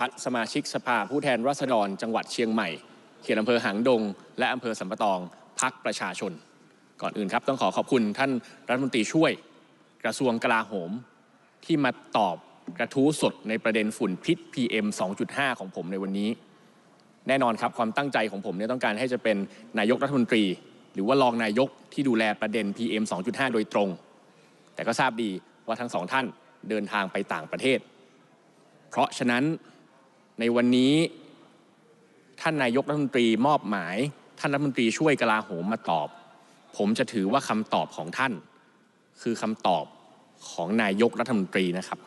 พัฒสมาชิกสภาผู้แทนราษฎรจังหวัดเชียงใหม่ เขตอำเภอหางดง และอำเภอสัมปะตองพักประชาชน ก่อนอื่นครับต้องขอขอบคุณท่านรัฐมนตรีช่วยกระทรวงกลาโหม ที่มาตอบกระทู้สดในประเด็นฝุ่นพิษ PM 2.5 ของผมในวันนี้ แน่นอนครับความตั้งใจของผมเนี่ยต้องการให้จะเป็นนายกรัฐมนตรี หรือว่ารองนายกที่ดูแลประเด็น PM 2.5 โดยตรง แต่ก็ทราบดีว่าทั้งสองท่านเดินทางไปต่างประเทศ เพราะฉะนั้น ในวันนี้ท่านนายกรัฐมนตรีมอบหมาย ท่านรัฐมนตรีช่วยกลาโหมมาตอบ ผมจะถือว่าคำตอบของท่าน คือคำตอบของนายกรัฐมนตรีนะครับ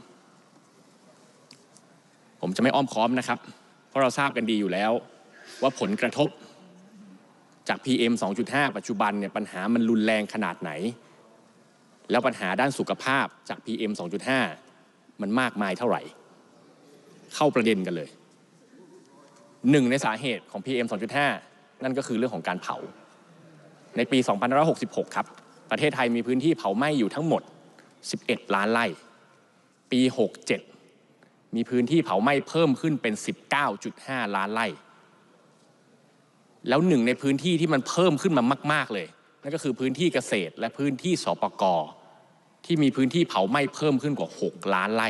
ผมจะไม่อ้อมค้อมนะครับ เพราะเราทราบกันดีอยู่แล้ว ว่าผลกระทบจาก PM 2.5 ปัจจุบันเนี่ยปัญหามันรุนแรงขนาดไหน แล้วปัญหาด้านสุขภาพจาก PM 2.5 มันมากมายเท่าไหร่ เข้าประเด็นกันเลย หนึ่งในสาเหตุของ PM 2.5 นั่นก็คือเรื่องของการเผา ในปี 2566 ครับ ประเทศไทยมีพื้นที่เผาไหม้อยู่ทั้งหมด 11 ล้านไร่ ปี 67 มีพื้นที่เผาไหม้เพิ่มขึ้นเป็น 19.5 ล้านไร่ แล้วหนึ่งในพื้นที่ที่มันเพิ่มขึ้นมามาก ๆ เลย นั่นก็คือพื้นที่เกษตรและพื้นที่สปกที่มีพื้นที่เผาไหม้เพิ่มขึ้นกว่า 6 ล้านไร่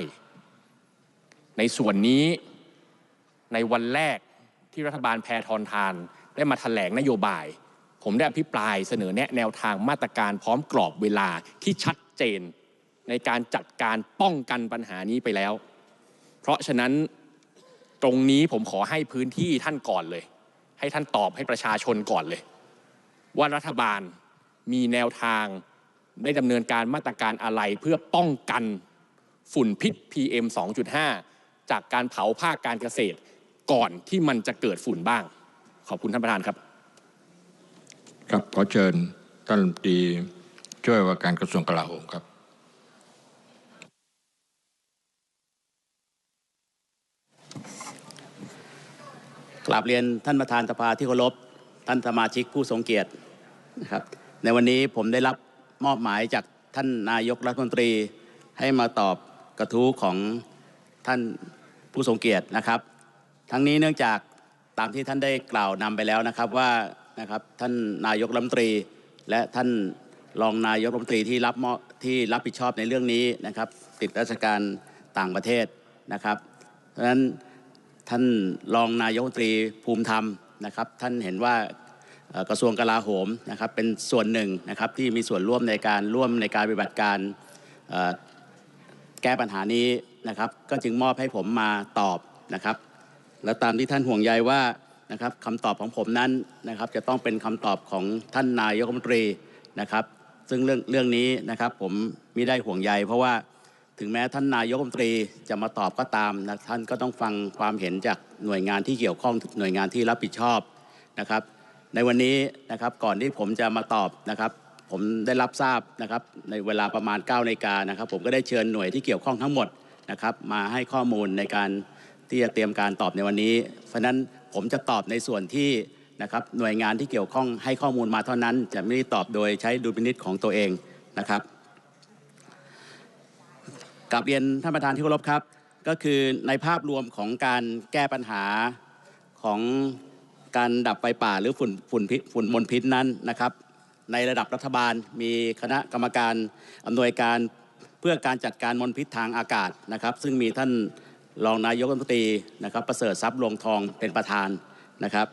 ในส่วนนี้ในวันแรก ที่รัฐบาลแพทองทาน ได้มาถแถลงนโยบาย ผมได้อภิปรายเสนอแนะแนวทางมาตรการพร้อมกรอบเวลาที่ชัดเจน ในการจัดการป้องกันปัญหานี้ไปแล้ว เพราะฉะนั้นตรงนี้ผมขอให้พื้นที่ท่านก่อนเลย ให้ท่านตอบให้ประชาชนก่อนเลย ว่ารัฐบาลมีแนวทางได้ดำเนินการมาตรการอะไรเพื่อป้องกันฝุ่นพิษ PM 2.5 จากการเผาภาคการเกษตร ก่อนที่มันจะเกิดฝุ่นบ้าง ขอบคุณท่านประธานครับ ครับขอเชิญท่านรัฐมนตรีช่วยว่าการกระทรวงกลาโหมครับกราบเรียนท่านประธานสภาที่เคารพท่านสมาชิกผู้ทรงเกียรตินะครับในวันนี้ผมได้รับมอบหมายจากท่านนายกรัฐมนตรี ให้มาตอบกระทู้ของท่านผู้ทรงเกียรตินะครับ ทั้งนี้เนื่องจากตามที่ท่านได้กล่าวนำไปแล้วนะครับว่านะครับท่านนายกรัฐมนตรี และท่านรองนายกรัฐมนตรีที่รับมอบที่รับผิดชอบในเรื่องนี้นะครับ ติดราชการต่างประเทศนะครับ เพราะฉะนั้นท่านรองนายกรัฐมนตรีภูมิธรรมนะครับ ท่านเห็นว่ากระทรวงกลาโหมนะครับ เป็นส่วนหนึ่งนะครับที่มีส่วนร่วมในการร่วมในการปฏิบัติการแก้ปัญหานี้นะครับ ก็จึงมอบให้ผมมาตอบนะครับ และตามที่ท่านห่วงใยว่านะครับคำตอบของผมนั้นนะครับ จะต้องเป็นคำตอบของท่านนายกรัฐมนตรีนะครับ ซึ่งเรื่องเรื่องนี้นะครับผมไม่ได้ห่วงใย เพราะว่าถึงแม้ท่านนายกรัฐมนตรีจะมาตอบก็ตามนะท่านก็ต้องฟังความเห็นจากหน่วยงานที่เกี่ยวข้องหน่วยงานที่รับผิดชอบนะครับ ในวันนี้นะครับก่อนที่ผมจะมาตอบนะครับ ผมได้รับทราบนะครับ ในเวลาประมาณ9นาฬิกานะครับ ผมก็ได้เชิญหน่วยที่เกี่ยวข้องทั้งหมดนะครับ มาให้ข้อมูลในการ ที่จะเตรียมการตอบในวันนี้ เพราะนั้นผมจะตอบในส่วนที่นะครับหน่วยงานที่เกี่ยวข้องให้ข้อมูลมาเท่านั้น จะไม่ได้ตอบโดยใช้ดุลพินิษของตัวเองนะครับกลับเรียนท่านประธานที่เคารพครับ ก็คือในภาพรวมของการแก้ปัญหาของการดับไฟป่าหรือฝุ่นฝุ่นพิษฝุ่นมลพิษนั้นนะครับ ในระดับรัฐบาลมีคณะกรรมการอำนวยการเพื่อการจัดการมลพิษทางอากาศนะครับ ซึ่งมีท่าน รองนายกรัฐมนตรีนะครับประเสริฐทรัพย์ลวงทองเป็นประธานนะครับ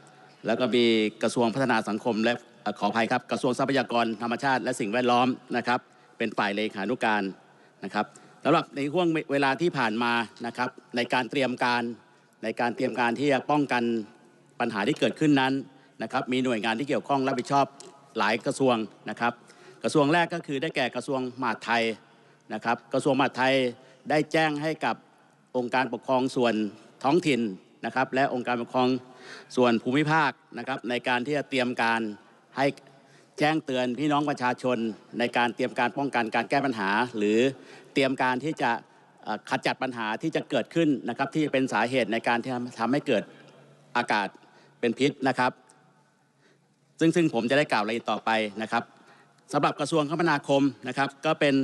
แล้วก็มีกระทรวงพัฒนาสังคมและขออภัยครับกระทรวงทรัพยากรธรรมชาติและสิ่งแวดล้อมนะครับ เป็นฝ่ายเลขานุการนะครับสำหรับในห่วงเวลาที่ผ่านมานะครับ ในการเตรียมการในการเตรียมการที่จะป้องกันปัญหาที่เกิดขึ้นนั้นนะครับ มีหน่วยงานที่เกี่ยวข้องรับผิดชอบหลายกระทรวงนะครับ กระทรวงแรกก็คือได้แก่กระทรวงมหาดไทยนะครับ กระทรวงมหาดไทยได้แจ้งให้กับ องค์การปกครองส่วนท้องถิ่นนะครับ และองค์การปกครองส่วนภูมิภาคนะครับ ในการที่จะเตรียมการให้แจ้งเตือนพี่น้องประชาชน ในการเตรียมการป้องกันการแก้ปัญหา หรือเตรียมการที่จะขจัดปัญหาที่จะเกิดขึ้นนะครับ ที่เป็นสาเหตุในการที่ทำให้เกิดอากาศเป็นพิษนะครับ ซึ่งซึ่งผมจะได้กล่าวรายละเอียดต่อไปนะครับสำหรับกระทรวงคมนาคมนะครับ ก็เป็น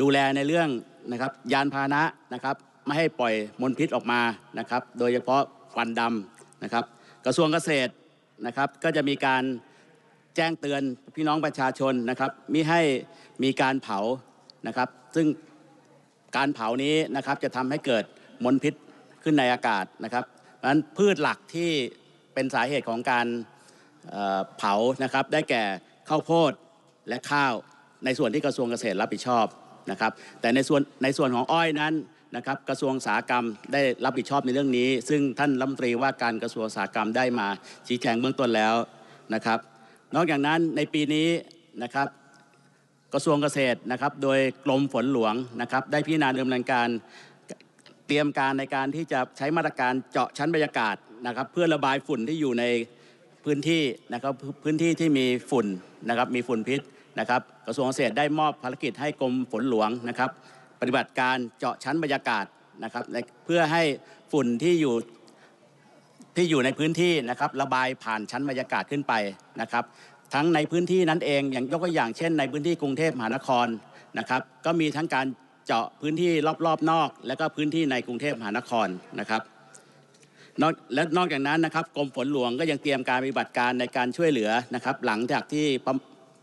ดูแลในเรื่องนะครับยานพาหนะนะครับ ไม่ให้ปล่อยมลพิษออกมานะครับ โดยเฉพาะควันดำนะครับ กระทรวงเกษตรนะครับ ก็จะมีการแจ้งเตือนพี่น้องประชาชนนะครับมิให้มีการเผานะครับ ซึ่งการเผานี้นะครับจะทำให้เกิดมลพิษขึ้นในอากาศนะครับเพราะฉะนั้นพืชหลักที่เป็นสาเหตุของการเเผานะครับ ได้แก่ข้าวโพดและข้าวในส่วนที่กระทรวงเกษตรรับผิดชอบนะครับ แต่ในส่วนในส่วนของอ้อยนั้น นะครับกระทรวงอุตสาหกรรมได้รับผิดชอบในเรื่องนี้ ซึ่งท่านรัฐมนตรีว่าการกระทรวงอุตสาหกรรมได้มาชี้แจงเบื้องต้นแล้วนะครับ นอกจากนั้นในปีนี้นะครับกระทรวงเกษตรนะครับโดยกรมฝนหลวงนะครับได้พิจารณาดำเนินการเตรียมการในการที่จะใช้มาตรการเจาะชั้นบรรยากาศนะครับเพื่อระบายฝุ่นที่อยู่ในพื้นที่นะครับพื้นที่ที่มีฝุ่นนะครับมีฝุ่นพิษนะครับกระทรวงเกษตรได้มอบภารกิจให้กรมฝนหลวงนะครับ ปฏิบัติการเจาะชั้นบรรยากาศนะครับเพื่อให้ฝุ่นที่อยู่ที่อยู่ในพื้นที่นะครับระบายผ่านชั้นบรรยากาศขึ้นไปนะครับ ทั้งในพื้นที่นั้นเองอย่างยกตัวอย่างเช่น ในพื้นที่กรุงเทพมหานครนะครับก็มีทั้งการเจาะพื้นที่รอบๆนอก และก็พื้นที่ในกรุงเทพมหานครนะครับนอกและนอกจากนั้นนะครับกรมฝนหลวงก็ยังเตรียมการปฏิบัติการในการช่วยเหลือนะครับ หลังจากที่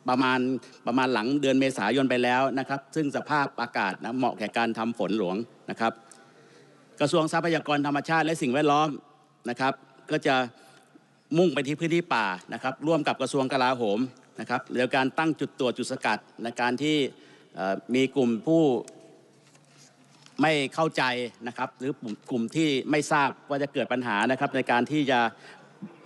ประมาณประมาณหลังเดือนเมษายนไปแล้วนะครับ ซึ่งสภาพอากาศนะเหมาะแก่การทำฝนหลวงนะครับ กระทรวงทรัพยากรธรรมชาติและสิ่งแวดล้อมนะครับ ก็จะมุ่งไปที่พื้นที่ป่านะครับ ร่วมกับกระทรวงกลาโหมนะครับเรื่องการตั้งจุดตรวจจุดสกัดในการที่มีกลุ่มผู้ไม่เข้าใจนะครับหรือกลุ่มกลุ่มที่ไม่ทราบว่าจะเกิดปัญหานะครับในการที่จะ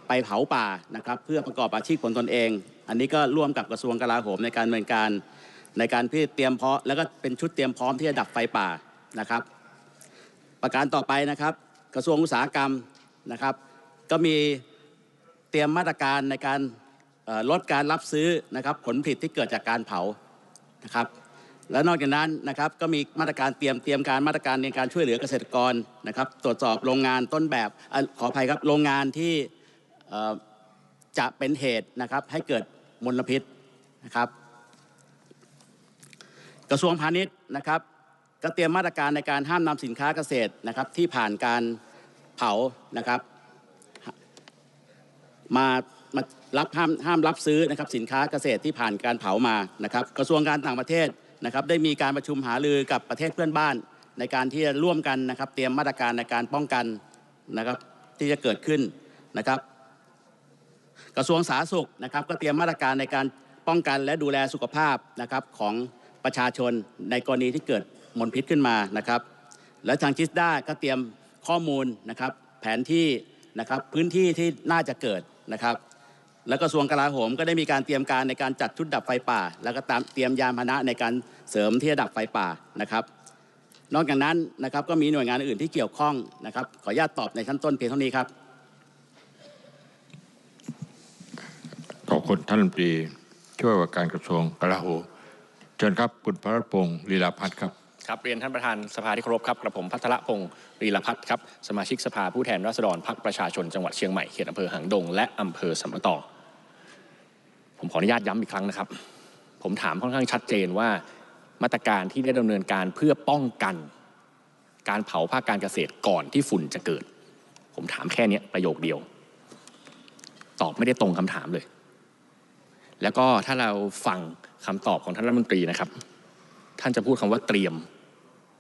ไปเผาป่านะครับ เพื่อประกอบอาชีพของตนเอง อันนี้ก็ร่วมกับกระทรวงกลาโหมในการดำเนินการในการที่เตรียมเพาะแล้วก็เป็นชุดเตรียมพร้อมที่จะดับไฟป่านะครับ ประการต่อไปนะครับ กระทรวงอุตสาหกรรมนะครับ ก็มีเตรียมมาตรการในการลดการรับซื้อนะครับ ผลผลิตที่เกิดจากการเผานะครับ และนอกจากนั้นนะครับก็มีมาตรการเตรียมเตรียมการมาตรการในการช่วยเหลือเกษตรกรนะครับ ตรวจสอบโรงงานต้นแบบขออภัยครับโรงงานที่จะเป็นเหตุนะครับให้เกิด มลพิษนะครับ กระทรวงพาณิชย์นะครับ ก็เตรียมมาตรการในการห้ามนำสินค้าเกษตรนะครับ ที่ผ่านการเผานะครับ มามารับห้ามห้ามรับซื้อนะครับ สินค้าเกษตรที่ผ่านการเผามานะครับ กระทรวงการต่างประเทศนะครับ ได้มีการประชุมหารือกับประเทศเพื่อนบ้าน ในการที่จะร่วมกันนะครับ เตรียมมาตรการในการป้องกันนะครับ ที่จะเกิดขึ้นนะครับ กระทรวงสาธารณสุขนะครับก็เตรียมมาตรการในการป้องกันและดูแลสุขภาพนะครับของประชาชนในกรณีที่เกิดมลพิษขึ้นมานะครับ และทางจิสด้าก็เตรียมข้อมูลนะครับแผนที่นะครับพื้นที่ที่น่าจะเกิดนะครับ แล้วกระทรวงกลาโหมก็ได้มีการเตรียมการในการจัดชุดดับไฟป่า แล้วก็ตามเตรียมยานพาหนะในการเสริมที่จะดับไฟป่านะครับนอกจากนั้นนะครับก็มีหน่วยงานอื่นที่เกี่ยวข้องนะครับขออนุญาตตอบในชั้นต้นเพียงเท่านี้ครับ คุณท่านรัฐมนตรีช่วยว่าการกระทรวงกลาโหมเชิญครับคุณพระพงศ์ลีลาพัฒน์ครับครับเรียนท่านประธานสภาที่เคารพครับกระผมพัทรพงศ์รีลพัฒน์ครับสมาชิกสภาผู้แทนราษฎรพรรคประชาชนจังหวัดเชียงใหม่เขตอำเภอหางดงและอำเภอสำมะตอผมขออนุญาตย้ำอีกครั้งนะครับ ผมถามค่อนข้างชัดเจนว่ามาตรการที่ได้ดำเนินการเพื่อป้องกัน การเผาภาคการเกษตรก่อนที่ฝุ่นจะเกิด ผมถามแค่เนี้ยประโยคเดียว ตอบไม่ได้ตรงคำถามเลย แล้วก็ถ้าเราฟังคำตอบของท่านรัฐมนตรีนะครับ ท่านจะพูดคำว่าเตรียม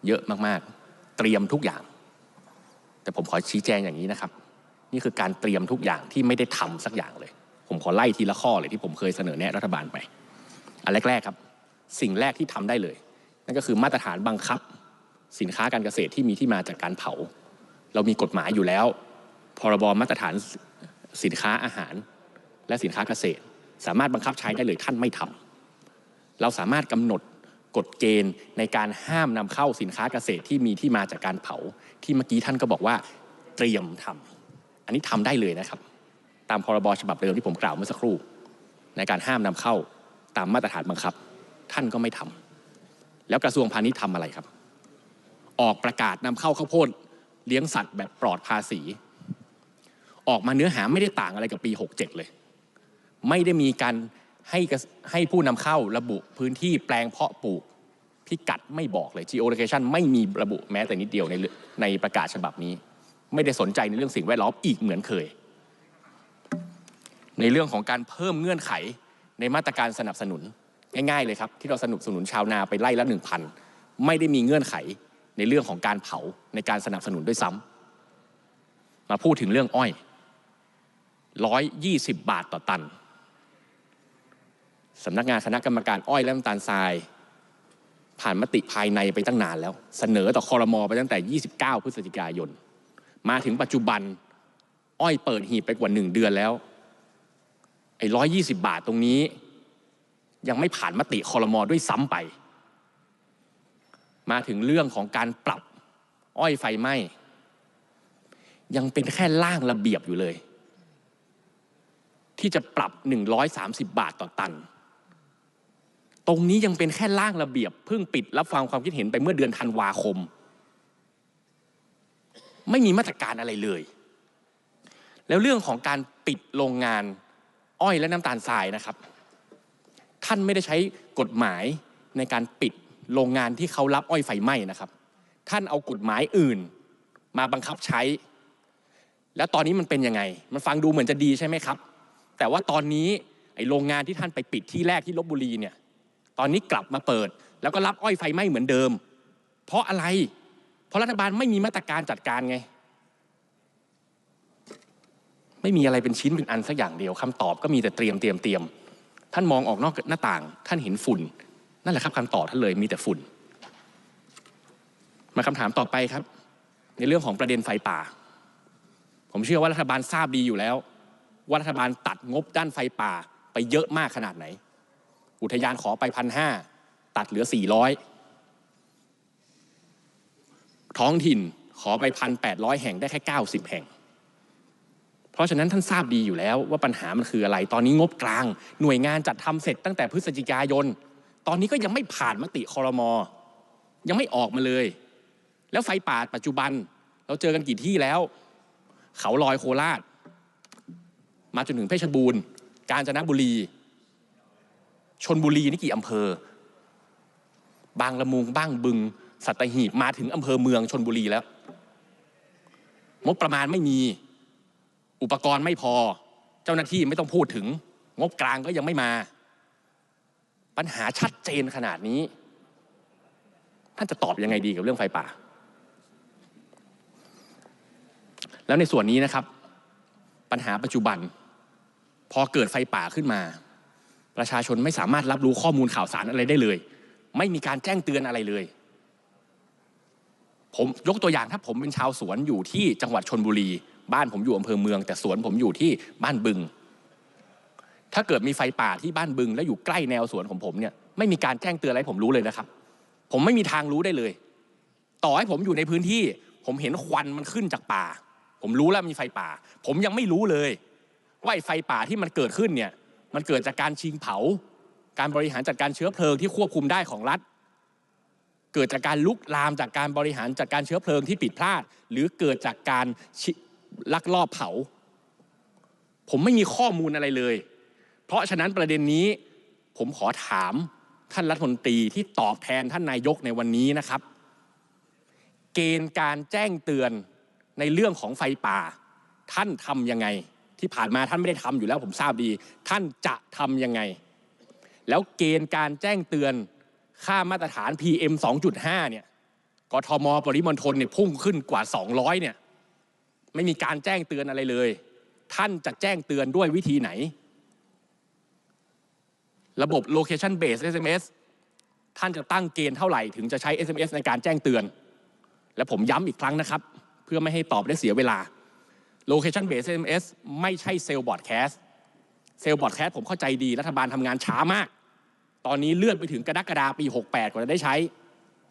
เยอะมากๆ เตรียมทุกอย่าง แต่ผมขอชี้แจงอย่างนี้นะครับ นี่คือการเตรียมทุกอย่างที่ไม่ได้ทำสักอย่างเลย ผมขอไล่ทีละข้อเลยที่ผมเคยเสนอแนะรัฐบาลไป อันแรกๆครับ สิ่งแรกที่ทำได้เลย นั่นก็คือมาตรฐานบังคับ สินค้าการเกษตรที่มีที่มาจากการเผา เรามีกฎหมายอยู่แล้ว พรบมาตรฐานสินค้าอาหาร และสินค้าเกษตร สามารถบังคับใช้ได้เลยท่านไม่ทำเราสามารถกำหนดกฎเกณฑ์ในการห้ามนำเข้าสินค้าเกษตรที่มีที่มาจากการเผา ที่เมื่อกี้ท่านก็บอกว่าเตรียมทำอันนี้ทำได้เลยนะครับ ตามพรบฉบับเดิมที่ผมกล่าวเมื่อสักครู่ ในการห้ามนำเข้าตามมาตรฐานบังคับ ท่านก็ไม่ทำแล้วกระทรวงพาณิชย์ทำอะไรครับ ออกประกาศนำเข้าข้าวโพดเลี้ยงสัตว์แบบปลอดภาษี ออกมาเนื้อหาไม่ได้ต่างอะไรกับปี 67 เลย ไม่ได้มีการให้ให้ผู้นำเข้าระบุพื้นที่แปลงเพาะปลูกเที่กัดไม่บอกเลย geolocation ไม่มีระบุแม้แต่นิดเดียวในในประกาศฉบับนี้ ไม่ได้สนใจในเรื่องสิ่งแวดล้อมอีกเหมือนเคย ในเรื่องของการเพิ่มเงื่อนไขในมาตรการสนับสนุนง่ายๆเลยครับ ที่เราสนับสนุนชาวนาไปไล่ละหนึ่งพันไม่ได้มีเงื่อนไขในเรื่องของการเผาในการสนับสนุนด้วยซ้ำมาพูดถึงเรื่องอ้อยร้อยยี่สิบบาทต่อตัน สำนักงานคณะกรรมการอ้อยและน้ำตาลทราย ผ่านมติภายในไปตั้งนานแล้ว เสนอต่อคอรมอไปตั้งแต่ 29 พฤศจิกายน มาถึงปัจจุบันอ้อยเปิดหีบไปกว่าหนึ่งเดือนแล้วไอ้ร้อยยี่สิบาทตรงนี้ ยังไม่ผ่านมติคอรมอด้วยซ้ำไป มาถึงเรื่องของการปรับอ้อยไฟไหม้ยังเป็นแค่ร่างระเบียบอยู่เลย ที่จะปรับ 130 บาทต่อตัน ตรงนี้ยังเป็นแค่ร่างระเบียบเพิ่งปิดรับฟังความคิดเห็นไปเมื่อเดือนธันวาคม ไม่มีมาตรการอะไรเลย แล้วเรื่องของการปิดโรงงานอ้อยและน้ำตาลทรายนะครับ ท่านไม่ได้ใช้กฎหมายในการปิดโรงงานที่เขารับอ้อยไฟไหม้นะครับ ท่านเอากฎหมายอื่นมาบังคับใช้ แล้วตอนนี้มันเป็นยังไง มันฟังดูเหมือนจะดีใช่ไหมครับ แต่ว่าตอนนี้ไอ้โรงงานที่ท่านไปปิดที่แรกที่ลบบุรีเนี่ย ตอนนี้กลับมาเปิด แล้วก็รับอ้อยไฟไหม้เหมือนเดิม เพราะอะไร เพราะรัฐบาลไม่มีมาตรการจัดการไง ไม่มีอะไรเป็นชิ้นเป็นอันสักอย่างเดียวคำตอบก็มีแต่เตรียมเตรียมเตรียมท่านมองออกนอกหน้าต่าง ท่านเห็นฝุ่น นั่นแหละครับคำตอบท่านเลยมีแต่ฝุ่น มาคำถามต่อไปครับ ในเรื่องของประเด็นไฟป่า ผมเชื่อว่ารัฐบาลทราบดีอยู่แล้ว ว่ารัฐบาลตัดงบด้านไฟป่าไปเยอะมากขนาดไหน อุทยานขอไปพันห้าตัดเหลือสี่ร้อยท้องถิ่นขอไปพันแปดร้อยแห่งได้แค่เก้าสิบแห่ง เพราะฉะนั้นท่านทราบดีอยู่แล้วว่าปัญหามันคืออะไร ตอนนี้งบกลาง หน่วยงานจัดทำเสร็จตั้งแต่พฤศจิกายน ตอนนี้ก็ยังไม่ผ่านมติคอรมอ ยังไม่ออกมาเลย แล้วไฟป่าปัจจุบัน เราเจอกันกี่ที่แล้ว เขาลอยโคราช มาจนถึงเพชรบูรณ์ กาญจนบุรี ชนบุรีนี่กี่อำเภอ บางละมุงบ้างบึง สัตหีบมาถึงอำเภอเมืองชนบุรีแล้วงบประมาณไม่มีอุปกรณ์ไม่พอ เจ้าหน้าที่ไม่ต้องพูดถึง งบกลางก็ยังไม่มา ปัญหาชัดเจนขนาดนี้ ท่านจะตอบยังไงดีกับเรื่องไฟป่า แล้วในส่วนนี้นะครับ ปัญหาปัจจุบัน พอเกิดไฟป่าขึ้นมา ประชาชนไม่สามารถรับรู้ข้อมูลข่าวสารอะไรได้เลย ไม่มีการแจ้งเตือนอะไรเลย ผมยกตัวอย่างถ้าผมเป็นชาวสวนอยู่ที่จังหวัดชนบุรี บ้านผมอยู่อำเภอเมือง แต่สวนผมอยู่ที่บ้านบึง ถ้าเกิดมีไฟป่าที่บ้านบึง และอยู่ใกล้แนวสวนของผมเนี่ยไม่มีการแจ้งเตือนอะไรผมรู้เลยนะครับ ผมไม่มีทางรู้ได้เลย ต่อให้ผมอยู่ในพื้นที่ ผมเห็นควันมันขึ้นจากป่า ผมรู้แล้วมีไฟป่า ผมยังไม่รู้เลยว่าไฟป่าที่มันเกิดขึ้นเนี่ย มันเกิดจากการชิงเผา การบริหารจัดการเชื้อเพลิงที่ควบคุมได้ของรัฐ เกิดจากการลุกลามจากการบริหารจัดการเชื้อเพลิงที่ผิดพลาด หรือเกิดจากการลักลอบเผา ผมไม่มีข้อมูลอะไรเลย เพราะฉะนั้นประเด็นนี้ผมขอถามท่านรัฐมนตรีที่ตอบแทนท่านนายกในวันนี้นะครับ เกณฑ์การแจ้งเตือนในเรื่องของไฟป่า ท่านทำยังไง ที่ผ่านมาท่านไม่ได้ทำอยู่แล้วผมทราบดี ท่านจะทำยังไง แล้วเกณฑ์การแจ้งเตือนค่ามาตรฐาน PM 2.5 เนี่ยกทมปริมณฑลเนี่ยพุ่งขึ้นกว่า 200 เนี่ย ไม่มีการแจ้งเตือนอะไรเลย ท่านจะแจ้งเตือนด้วยวิธีไหน ระบบ location based SMS ท่านจะตั้งเกณฑ์เท่าไหร่ถึงจะใช้ SMS ในการแจ้งเตือน และผมย้ำอีกครั้งนะครับ เพื่อไม่ให้ตอบได้เสียเวลา location based SMS ไม่ใช่เซลล์บอร์ดแคสเซลล์บอร์ดแคสผมเข้าใจดีรัฐบาลทำงานช้ามาก ตอนนี้เลื่อนไปถึงกรกฎาปี 68 กว่าจะได้ใช้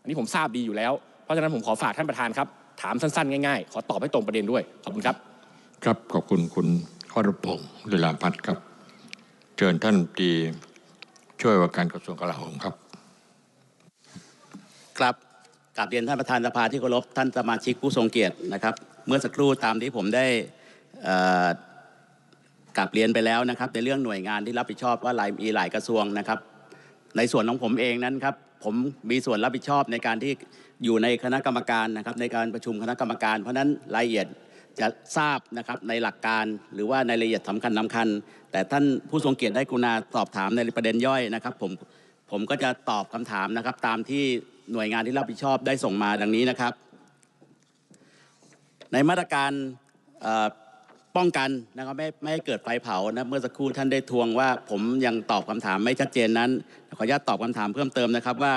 อันนี้ผมทราบดีอยู่แล้ว เพราะฉะนั้นผมขอฝากท่านประธานครับ ถามสั้นๆ ง่ายๆ ขอตอบให้ตรงประเด็นด้วย ขอบคุณครับ ครับขอบคุณคุณข้อรพงศ์ลีลาพัฒน์ครับ เชิญท่านรัฐมนตรีช่วยว่าการกระทรวงกลาโหมครับ ครับกราบเรียนท่านประธานสภาที่เคารพท่านสมาชิกผู้ทรงเกียรตินะครับ เมื่อสักครู่ตามที่ผมได้กราบเรียนไปแล้วนะครับ ในเรื่องหน่วยงานที่รับผิดชอบว่าหลายมีหลายกระทรวงนะครับ ในส่วนของผมเองนั้นครับผมมีส่วนรับผิดชอบในการที่อยู่ในคณะกรรมการนะครับ ในการประชุมคณะกรรมการ เพราะนั้นรายละเอียดจะทราบนะครับในหลักการหรือว่าในรายละเอียดสำคัญสำคัญ แต่ท่านผู้ทรงเกียรติได้กรุณาสอบถามในประเด็นย่อยนะครับ ผมผมก็จะตอบคำถามนะครับ ตามที่หน่วยงานที่รับผิดชอบได้ส่งมาดังนี้นะครับ ในมาตรการป้องกันนะครับไม่ไม่ให้เกิดไฟเผานะเมื่อสักครู่ท่านได้ทวงว่าผมยังตอบคำถามไม่ชัดเจนนั้น ขออนุญาตตอบคำถามเพิ่มเติมนะครับว่า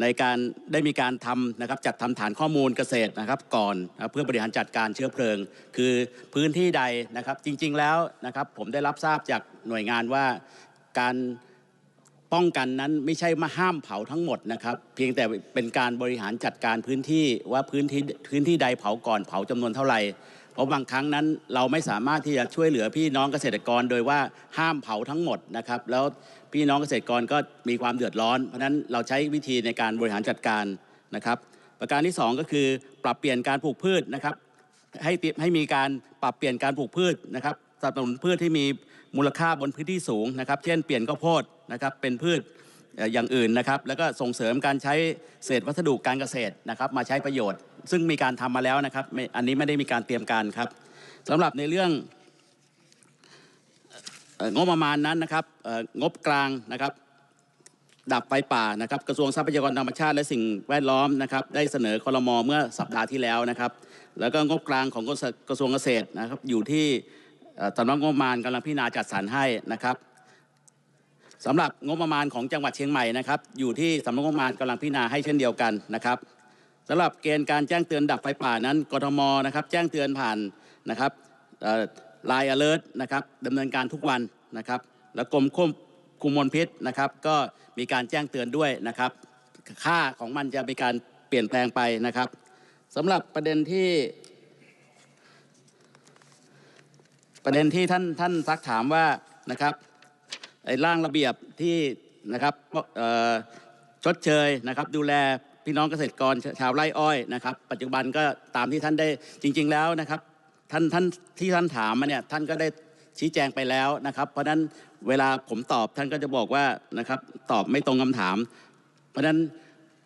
ในการได้มีการทำนะครับจัดทำฐานข้อมูลเกษตรนะครับก่อนนะเพื่อบริหารจัดการเชื้อเพลิง คือพื้นที่ใดนะครับจริงๆแล้วนะครับผมได้รับทราบจากหน่วยงานว่าการ ป้องกันนั้นไม่ใช่มาห้ามเผาทั้งหมดนะครับ เพียงแต่เป็นการบริหารจัดการพื้นที่ว่าพื้นที่พื้นที่ใดเผาก่อนเผาจำนวนเท่าไหร่เพราะบางครั้งนั้นเราไม่สามารถที่จะช่วยเหลือพี่น้องเกษตรกรโดยว่าห้ามเผาทั้งหมดนะครับ แล้วพี่น้องเกษตรกรก็มีความเดือดร้อน เพราะฉะนั้นเราใช้วิธีในการบริหารจัดการนะครับ ประการที่สองก็คือปรับเปลี่ยนการปลูกพืชนะครับ ให้ติให้มีการปรับเปลี่ยนการปลูกพืชนะครับสนับสนุนพืชที่มี มูลค่าบนพื้นที่สูงนะครับ เช่นเปลี่ยนข้าวโพดนะครับเป็นพืชอย่างอื่นนะครับ แล้วก็ส่งเสริมการใช้เศษวัสดุการเกษตรนะครับ มาใช้ประโยชน์ ซึ่งมีการทำมาแล้วนะครับอันนี้ไม่ได้มีการเตรียมการครับสำหรับในเรื่องงบประมาณนั้นนะครับงบกลางนะครับ ดับไฟป่านะครับ กระทรวงทรัพยากรธรรมชาติและสิ่งแวดล้อมนะครับ ได้เสนอคอรมอเมื่อสัปดาห์ที่แล้วนะครับ แล้วก็งบกลางของกระทรวงเกษตรนะครับอยู่ที่ สำนักงบประมาณกำลังพิจารณาจัดสรรให้นะครับสำหรับงบประมาณของจังหวัดเชียงใหม่นะครับอยู่ที่สำนักงบประมาณกำลังพิจารณาให้เช่นเดียวกันนะครับสำหรับเกณฑ์การแจ้งเตือนดับไฟป่านั้นกทมนะครับแจ้งเตือนผ่านนะครับไลน์ alert นะครับดำเนินการทุกวันนะครับแล้วกรมควบคุมมลพิษนะครับก็มีการแจ้งเตือนด้วยนะครับค่าของมันจะมีการเปลี่ยนแปลงไปนะครับสำหรับประเด็นที่ ประเด็นที่ท่านท่านซักถามว่านะครับไอ้ร่างระเบียบที่นะครับชดเชยนะครับ ดูแลพี่น้องเกษตรกรชาวไร่อ้อยนะครับ ปัจจุบันก็ตามที่ท่านได้จริง ๆแล้วนะครับท่านท่านที่ท่านถามมาเนี่ยท่านก็ได้ชี้แจงไปแล้วนะครับ เพราะฉะนั้นเวลาผมตอบท่านก็จะบอกว่านะครับตอบไม่ตรงคำถาม เพราะฉะนั้น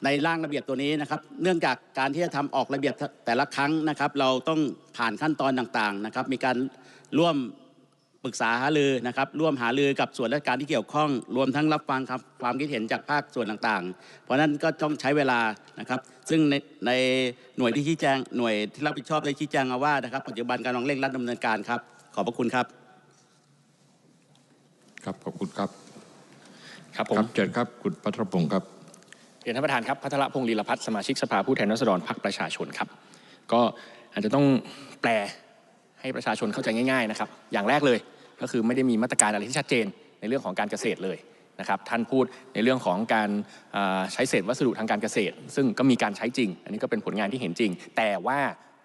ในร่างระเบียบตัวนี้นะครับ เนื่องจากการที่จะทำออกระเบียบแต่ละครั้งนะครับ เราต้องผ่านขั้นตอนต่างๆนะครับ มีการร่วมปรึกษาหารือนะครับ ร่วมหารือกับส่วนราชการที่เกี่ยวข้อง รวมทั้งรับฟังครับความคิดเห็นจากภาคส่วนต่างๆ เพราะฉะนั้นก็ต้องใช้เวลานะครับ ซึ่งในในหน่วยที่ชี้แจงหน่วยที่รับผิดชอบได้ชี้แจงมาว่านะครับ ปัจจุบันกำลังเร่งรัดดำเนินการครับ ขอบพระคุณครับ ครับขอบคุณครับ ครับผคมรับเชิญครับคุณพัทรพงศ์ครับ เรียนท่านประธานครับพัทรพงศ์ลีลพัฒน์สมาชิกสภาผู้แทนราษฎรพรรคประชาชนครับ ก็อาจจะต้องแปลให้ประชาชนเข้าใจง่าย ๆนะครับ อย่างแรกเลยก็คือไม่ได้มีมาตรการอะไรที่ชัดเจนในเรื่องของการเกษตรเลยนะครับท่านพูดในเรื่องของการใช้เศษวัสดุทางการเกษตร ซึ่งก็มีการใช้จริง อันนี้ก็เป็นผลงานที่เห็นจริง แต่ว่า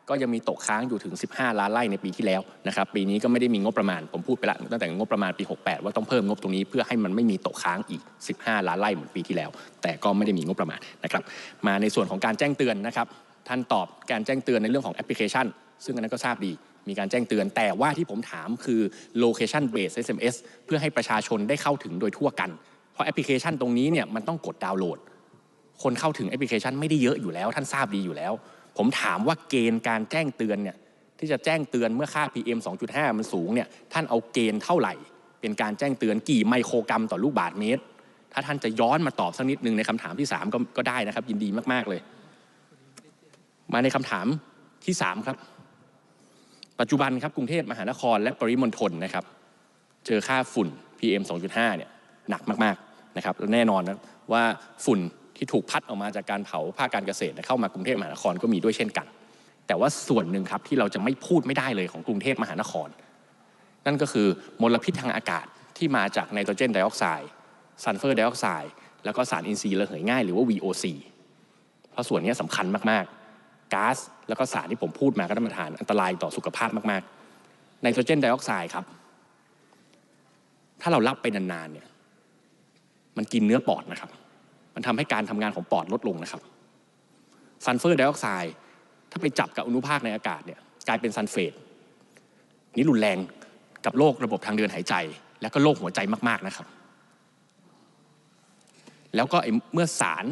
ก็ยังมีตกค้างอยู่ถึง 15 ล้านไร่ในปีที่แล้วนะครับปีนี้ก็ไม่ได้มีงบประมาณผมพูดไปแล้วตั้งแต่งบประมาณปี 68 ว่าต้องเพิ่มงบตรงนี้เพื่อให้มันไม่มีตกค้างอีก 15 ล้านไร่เหมือนปีที่แล้ว แต่ก็ไม่ได้มีงบประมาณนะครับมาในส่วนของการแจ้งเตือนนะครับท่านตอบการแจ้งเตือนในเรื่องของแอปพลิเคชัน ซึ่งอันนั้นก็ทราบดีมีการแจ้งเตือนแต่ว่าที่ผมถามคือ location based SMS เพื่อให้ประชาชนได้เข้าถึงโดยทั่วกัน เพราะแอปพลิเคชันตรงนี้เนี่ยมันต้องกดดาวน์โหลด คนเข้าถึงแอปพลิเคชันไม่ได้เยอะอยู่แล้ว ท่านทราบดีอยู่แล้ว ผมถามว่าเกณฑ์การแจ้งเตือนเนี่ยที่จะแจ้งเตือนเมื่อค่า PM 2.5 มันสูงเนี่ยท่านเอาเกณฑ์เท่าไหร่ เป็นการแจ้งเตือนกี่ไมโครกรัมต่อลูกบาศก์เมตร ถ้าท่านจะย้อนมาตอบสักนิดหนึ่งในคำถามที่ 3 ก็ก็ได้นะครับ ยินดีมากๆเลย มาในคำถามที่ 3 ครับ ปัจจุบันครับกรุงเทพมหานครและปริมณฑลนะครับ เจอค่าฝุ่น PM 2.5 เนี่ยหนักมากๆนะครับและแน่นอนนะว่าฝุ่น ที่ถูกพัดออกมาจากการเผาภาคการเกษตรเข้ามากรุงเทพมหานครก็มีด้วยเช่นกัน แต่ว่าส่วนหนึ่งครับที่เราจะไม่พูดไม่ได้เลยของกรุงเทพมหานคร นั่นก็คือมลพิษทางอากาศที่มาจากไนโตรเจนไดออกไซด์ซัลเฟอร์ไดออกไซด์แล้วก็สารอินทรีย์ระเหยง่ายหรือว่า VOC เพราะส่วนนี้สำคัญมากๆก๊าซแล้วก็สารที่ผมพูดมาก็ท่านประธานอันตรายต่อสุขภาพมากๆไนโตรเจนไดออกไซด์ครับ ถ้าเรารับไปนานๆเนี่ยมันกินเนื้อปอดนะครับ มันทำให้การทำงานของปอดลดลงนะครับซัลเฟอร์ไดออกไซด์ถ้าไปจับกับอนุภาคในอากาศเนี่ยกลายเป็นซัลเฟตนี่รุนแรงกับโรคระบบทางเดินหายใจ และก็โรคหัวใจมากๆนะครับ แล้วก็เมื่อสาร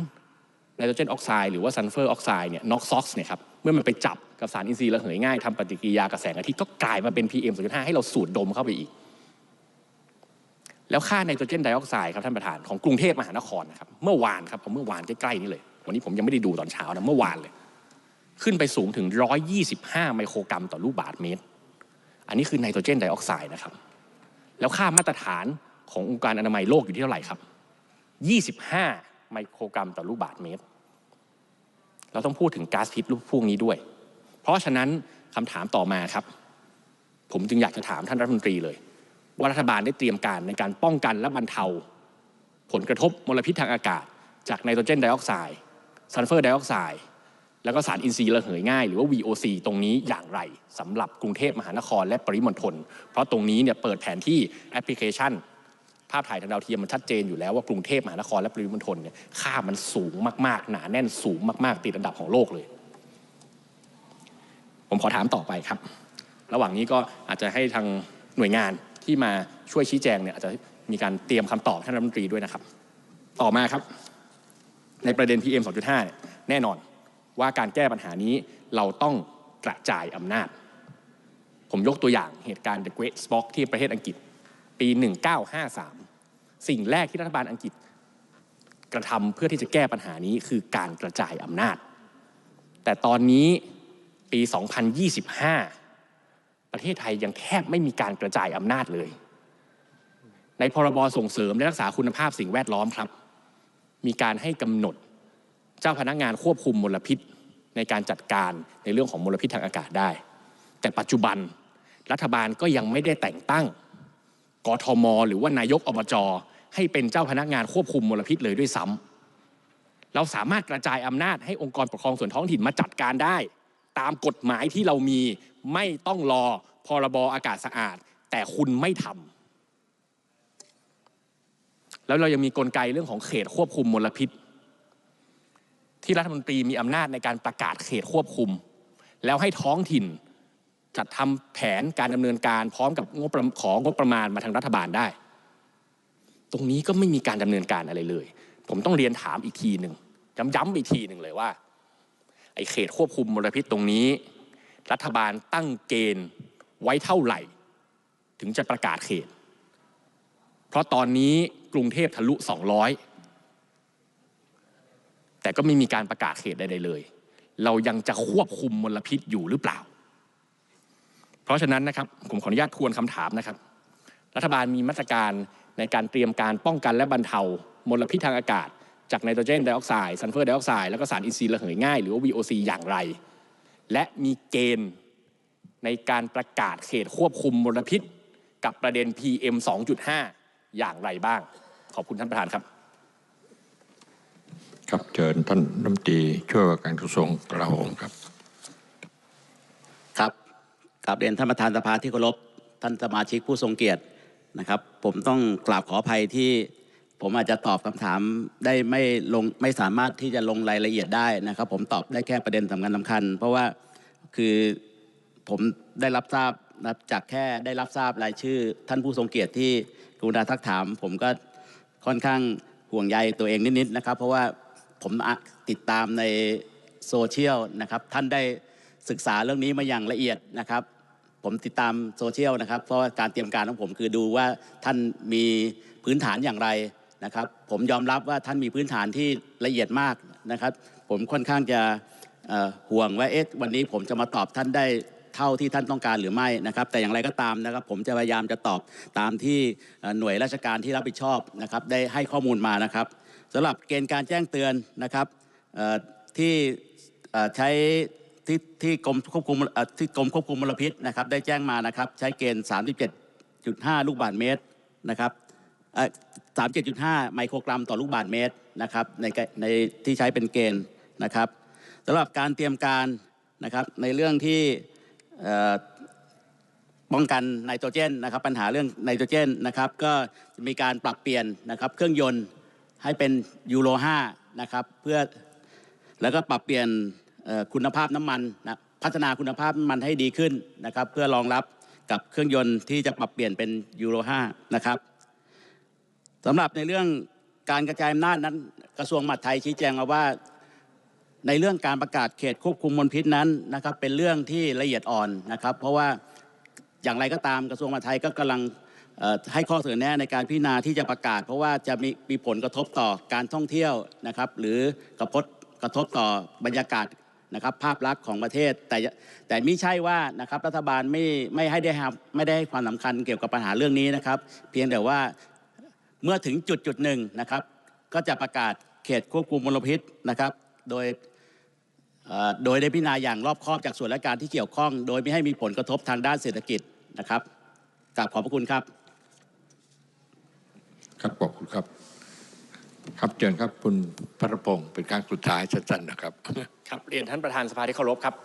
ไนโตรเจนออกไซด์หรือว่าซัลเฟอร์ออกไซด์เนี่ยน็อกซอกซ์เนี่ยครับเมื่อมันไปจับกับสารอินทรีย์ระเหยง่ายทำปฏิกิริยากับแสงอาทิตย์ก็กลายมาเป็น PM 2.5 ให้เราสูดดมเข้าไปอีก แล้วค่าไนโตรเจนไดออกไซด์ครับท่านประธานของกรุงเทพมหานครนะครับเมื่อวานครับเอาเมื่อวานใกล้ๆนี่เลย วันนี้ผมยังไม่ได้ดูตอนเช้านะเมื่อวานเลย ขึ้นไปสูงถึง 125 ไมโครกรัมต่อลูกบาศก์เมตร อันนี้คือไนโตรเจนไดออกไซด์นะครับ แล้วค่ามาตรฐานขององค์การอนามัยโลกอยู่ที่เท่าไหร่ครับ 25 ไมโครกรัมต่อลูกบาศก์เมตร เราต้องพูดถึงก๊าซพิษลูกพวกนี้ด้วย เพราะฉะนั้นคำถามต่อมาครับ ผมจึงอยากจะถามท่านรัฐมนตรีเลย ว่ารัฐบาลได้เตรียมการในการป้องกันและบรรเทา ผลกระทบมลพิษทางอากาศ จากไนโตรเจนไดออกไซด์ซัลเฟอร์ไดออกไซด์แล้วก็สารอินทรีย์ระเหยง่าย หรือว่า VOC ตรงนี้อย่างไรสำหรับกรุงเทพมหานครและปริมณฑลเพราะตรงนี้เนี่ยเปิดแผนที่แอปพลิเคชัน ภาพถ่ายทางดาวเทียมมันชัดเจนอยู่แล้วว่ากรุงเทพมหานครและปริมณฑลเนี่ยค่ามันสูงมากๆ หนาแน่นสูงมากๆ ติดอันดับของโลกเลย ผมขอถามต่อไปครับ ระหว่างนี้ก็อาจจะให้ทางหน่วยงาน ที่มาช่วยชี้แจงเนี่ยอาจจะมีการเตรียมคำตอบท่านรัฐมนตรีด้วยนะครับ ต่อมาครับ ในประเด็น PM 2.5เนี่ยแน่นอนว่าการแก้ปัญหานี้เราต้องกระจายอำนาจ ผมยกตัวอย่างเหตุการณ์ The Great Spock ที่ประเทศอังกฤษ ปี 1953 สิ่งแรกที่รัฐบาลอังกฤษกระทำเพื่อที่จะแก้ปัญหานี้คือการกระจายอำนาจ แต่ตอนนี้ปี 2025 ประเทศไทยยังแทบไม่มีการกระจายอำนาจเลย ในพรบส่งเสริมและรักษาคุณภาพสิ่งแวดล้อมครับ มีการให้กำหนดเจ้าพนักงานควบคุมมลพิษ ในการจัดการในเรื่องของมลพิษทางอากาศได้ แต่ปัจจุบันรัฐบาลก็ยังไม่ได้แต่งตั้งกทม หรือว่านายกอบจให้เป็นเจ้าพนักงานควบคุมมลพิษเลยด้วยซ้ำเราสามารถกระจายอำนาจให้องค์กรปกครองส่วนท้องถิ่นมาจัดการได้ ตามกฎหมายที่เรามีไม่ต้องรอพรบอากาศสะอาด แต่คุณไม่ทำแล้วเรายังมีกลไกเรื่องของเขตควบคุมมลพิษ ที่รัฐมนตรีมีอำนาจในการประกาศเขตควบคุม แล้วให้ท้องถิ่นจัดทำแผนการดำเนินการพร้อมกับงบของงบประมาณมาทางรัฐบาลได้ ตรงนี้ก็ไม่มีการดำเนินการอะไรเลย ผมต้องเรียนถามอีกทีหนึ่งย้ำๆอีกทีหนึ่งเลยว่า ไอ้เขตควบคุมมลพิษตรงนี้ รัฐบาลตั้งเกณฑ์ไว้เท่าไหร่ ถึงจะประกาศเขต เพราะตอนนี้กรุงเทพทะลุ 200 แต่ก็ไม่มีการประกาศเขตใดๆเลย เรายังจะควบคุมมลพิษอยู่หรือเปล่า เพราะฉะนั้นนะครับผมขออนุญาตทวนคำถามนะครับ รัฐบาลมีมาตรการในการเตรียมการป้องกันและบรรเทามลพิษทางอากาศ จากไนโตรเจนไดออกไซด์ซัลเฟอร์ไดออกไซด์แล้วก็สารอินทรีย์ระเหยง่าย หรือว่า VOC อย่างไร และมีเกณฑ์ในการประกาศเขตควบคุมมลพิษ กับประเด็น PM 2.5 อย่างไรบ้าง ขอบคุณท่านประธานครับ ครับเชิญท่านรัฐมนตรีช่วยว่าการกระทรวงกลาโหมครับ ครับกราบเรียนท่านประธานสภาที่เคารพท่านสมาชิกผู้ทรงเกียรตินะครับ ผมต้องกราบขออภัยที่ ผมอาจจะตอบคำถามได้ไม่ลงไม่สามารถที่จะลงรายละเอียดได้นะครับ ผมตอบได้แค่ประเด็นสำคัญสำคัญ เพราะว่าคือผมได้รับทราบนะครับจากแค่ได้รับทราบรายชื่อ ท่านผู้ทรงเกียรติที่กรุณาทักถาม ผมก็ค่อนข้างห่วงใยตัวเองนิดๆนะครับ เพราะว่าผมติดตามในโซเชียลนะครับ ท่านได้ศึกษาเรื่องนี้มาอย่างละเอียดนะครับ ผมติดตามโซเชียลนะครับ เพราะว่าการเตรียมการของผมคือดูว่าท่านมีพื้นฐานอย่างไร นะครับ ผมยอมรับว่าท่านมีพื้นฐานที่ละเอียดมากนะครับ ผมค่อนข้างจะห่วงว่าเอ๊ะวันนี้ผมจะมาตอบท่านได้เท่าที่ท่านต้องการหรือไม่นะครับ แต่อย่างไรก็ตามนะครับ ผมจะพยายามจะตอบตามที่หน่วยราชการที่รับผิดชอบนะครับ ได้ให้ข้อมูลมานะครับสำหรับเกณฑ์การแจ้งเตือนนะครับที่ใช้ที่ที่กรมควบคุมที่กรมควบคุมมลพิษนะครับ ได้แจ้งมานะครับ ใช้เกณฑ์ 37.5 ลูกบาศก์เมตรนะครับ สามเอ่อ37.5ไมโครกรัมต่อลูกบาศก์เมตรนะครับในในที่ใช้เป็นเกณฑ์นะครับสำหรับการเตรียมการนะครับในเรื่องที่ป้องกันไนโตรเจนนะครับปัญหาเรื่องไนโตรเจนนะครับก็จะมีการปรับเปลี่ยนนะครับเครื่องยนต์ให้เป็นยูโร5นะครับเพื่อแล้วก็ปรับเปลี่ยนคุณภาพน้ำมันนะพัฒนาคุณภาพน้ำมันให้ดีขึ้นนะครับเพื่อรองรับกับเครื่องยนต์ที่จะปรับเปลี่ยนเป็นยูโร5นะครับ สำหรับในเรื่องการกระจายอำนาจนั้น กระทรวงมหาดไทยชี้แจงมาว่า ในเรื่องการประกาศเขตควบคุมมลพิษนั้นนะครับ เป็นเรื่องที่ละเอียดอ่อนนะครับ เพราะว่าอย่างไรก็ตามกระทรวงมหาดไทยก็กำลังให้ข้อเสนอแนะในการพิจารณาที่จะประกาศ เพราะว่าจะมีมีผลกระทบต่อการท่องเที่ยวนะครับ หรือกระทบกระทบต่อบรรยากาศนะครับภาพลักษณ์ของประเทศ แต่แต่ไม่ใช่ว่านะครับรัฐบาลไม่ไม่ให้ได้ครับไม่ได้ให้ความสำคัญเกี่ยวกับปัญหาเรื่องนี้นะครับ เพียงแต่ว่า เมื่อถึงจุดจุดหนึ่งนะครับ ก็จะประกาศเขตควบคุมมลพิษนะครับ โดยเอ่อโดยได้พิจารณาอย่างรอบคอบจากส่วนราชการที่เกี่ยวข้อง โดยไม่ให้มีผลกระทบทางด้านเศรษฐกิจนะครับกราบขอบพระคุณครับ ครับขอบคุณครับ ครับเชิญครับคุณพระพงศ์เป็นครั้งสุดท้ายสั้นๆนะครับ ครับเรียนท่านประธานสภาที่เคารพครับ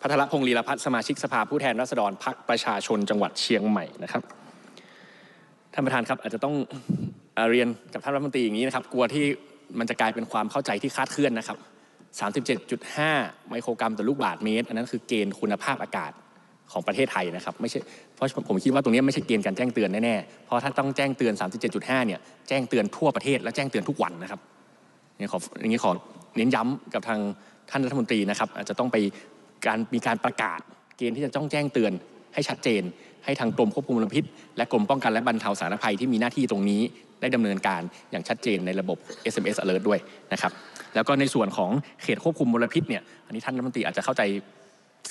พัทรพงศ์ลีลพัฒน์สมาชิกสภาผู้แทนราษฎรพรรคประชาชนจังหวัดเชียงใหม่นะครับท่านประธานครับอาจจะต้อง เรียนกับท่านรัฐมนตรีอย่างนี้นะครับ กลัวที่มันจะกลายเป็นความเข้าใจที่คลาดเคลื่อนนะครับ37.5 ไมโครกรัมต่อลูกบาศก์เมตร อันนั้นคือเกณฑ์คุณภาพอากาศของประเทศไทยนะครับไม่ใช่เพราะผมคิดว่าตรงนี้ไม่ใช่เกณฑ์การแจ้งเตือนแน่ๆเพราะถ้าต้องแจ้งเตือน 37.5 เนี่ยแจ้งเตือนทั่วประเทศและแจ้งเตือนทุกวันนะครับนี่ขออย่างนี้ขอเน้นย้ำกับทางท่านรัฐมนตรีนะครับ อาจจะต้องไปการมีการประกาศเกณฑ์ที่จะต้องแจ้งเตือนให้ชัดเจน ให้ทางกรมควบคุมมลพิษ และกรมป้องกันและบรรเทาสาธารณภัยที่มีหน้าที่ตรงนี้ได้ดำเนินการอย่างชัดเจนในระบบ SMS alert ด้วยนะครับ แล้วก็ในส่วนของเขตควบคุมมลพิษเนี่ยอันนี้ท่านรัฐมนตรีอาจจะเข้าใจ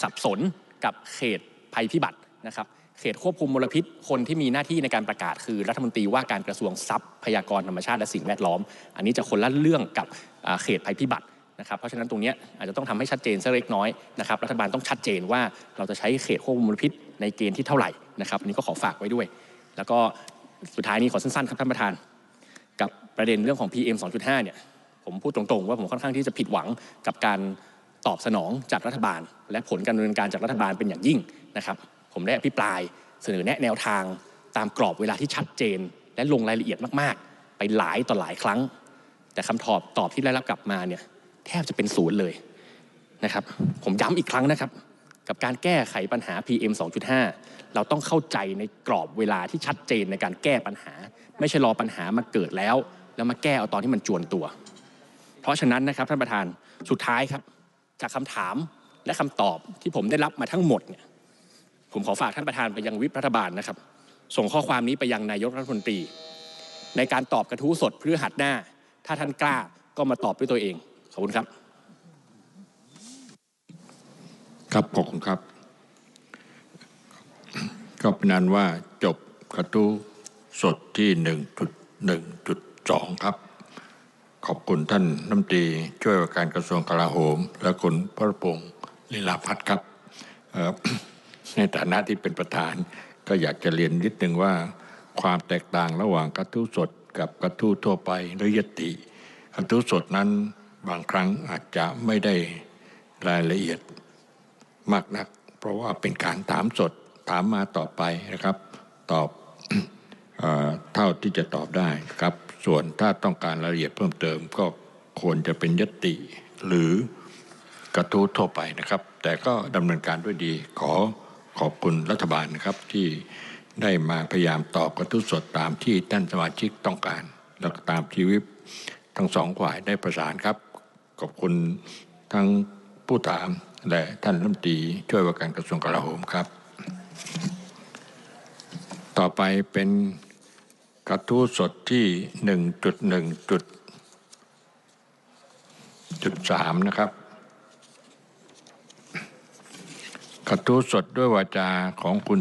สับสนกับเขตภัยพิบัตินะครับเขตควบคุมมลพิษ คนที่มีหน้าที่ในการประกาศคือรัฐมนตรีว่าการกระทรวงทรัพยากรธรรมชาติและสิ่งแวดล้อม อันนี้จะคนละเรื่องกับเขตภัยพิบัติ นะครับเพราะฉะนั้นตรงนี้อาจจะต้องทำให้ชัดเจนสักเล็กน้อยนะครับรัฐบาลต้องชัดเจนว่าเราจะใช้เขตควบคุมมลพิษในเกณฑ์ที่เท่าไหร่นะครับอันนี้ก็ขอฝากไว้ด้วย แล้วก็สุดท้ายนี้ขอสั้นๆครับท่านประธาน กับประเด็นเรื่องของ PM 2.5เนี่ยผมพูดตรงๆ ว่าผมค่อนข้างที่จะผิดหวังกับการตอบสนองจากรัฐบาล และผลการดำเนินการจากรัฐบาลเป็นอย่างยิ่งนะครับผมได้อภิปรายเสนอแนะแนวทางตามกรอบเวลาที่ชัดเจน และลงรายละเอียดมากๆ ไปหลายต่อหลายครั้ง แต่คำตอบตอบที่ได้รับกลับมาเนี่ย แทบจะเป็นศูนย์เลยนะครับ ผมย้ำอีกครั้งนะครับ กับการแก้ไขปัญหา PM 2.5 เราต้องเข้าใจในกรอบเวลาที่ชัดเจนในการแก้ปัญหา ไม่ใช่รอปัญหามาเกิดแล้ว แล้วมาแก้เอาตอนที่มันจวนตัว เพราะฉะนั้นนะครับท่านประธานสุดท้ายครับ จากคำถามและคำตอบที่ผมได้รับมาทั้งหมดเนี่ยผมขอฝากท่านประธานไปยังวิปรัฐบาลนะครับ ส่งข้อความนี้ไปยังนายกรัฐมนตรี ในการตอบกระทู้สดพฤหัสหน้า ถ้าท่านกล้าก็มาตอบด้วยตัวเอง ขอบคุณครับ ครับขอบคุณครับ ก็เป็นนั้นว่าจบกระทู้สดที่1.1.2ครับ ขอบคุณท่านน้ำตรีช่วยว่าการกระทรวงกลาโหม และคุณพระพงศ์ลีลาพัฒน์ครับ ในฐานะที่เป็นประธาน ก็อยากจะเรียนนิดนึงว่า ความแตกต่างระหว่างกระทู้สดกับกระทู้ทั่วไปหรือยติกระทู้สดนั้น บางครั้งอาจจะไม่ได้รายละเอียดมากนัก เพราะว่าเป็นการถามสดถามมาต่อไปนะครับ ตอบเท่าที่จะตอบได้ครับ ส่วนถ้าต้องการรายละเอียดเพิ่มเติมก็ควรจะเป็นยติหรือกระทู้ทั่วไปนะครับ แต่ก็ดำเนินการด้วยดีขอขอบคุณรัฐบาลนะครับที่ได้มาพยายามตอบกระทู้สดตามที่ท่านสมาชิกต้องการ แล้วตามทีวิปทั้งสองฝ่ายได้ประสานครับ ขอบคุณทั้งผู้ถามและท่านรัฐมนตรีช่วยว่าการกระทรวงกลาโหมครับ ต่อไปเป็นกระทู้สดที่หนึ่งจุดหนึ่งจุดจุดสามนะครับ กระทู้สดด้วยวาจาของคุณ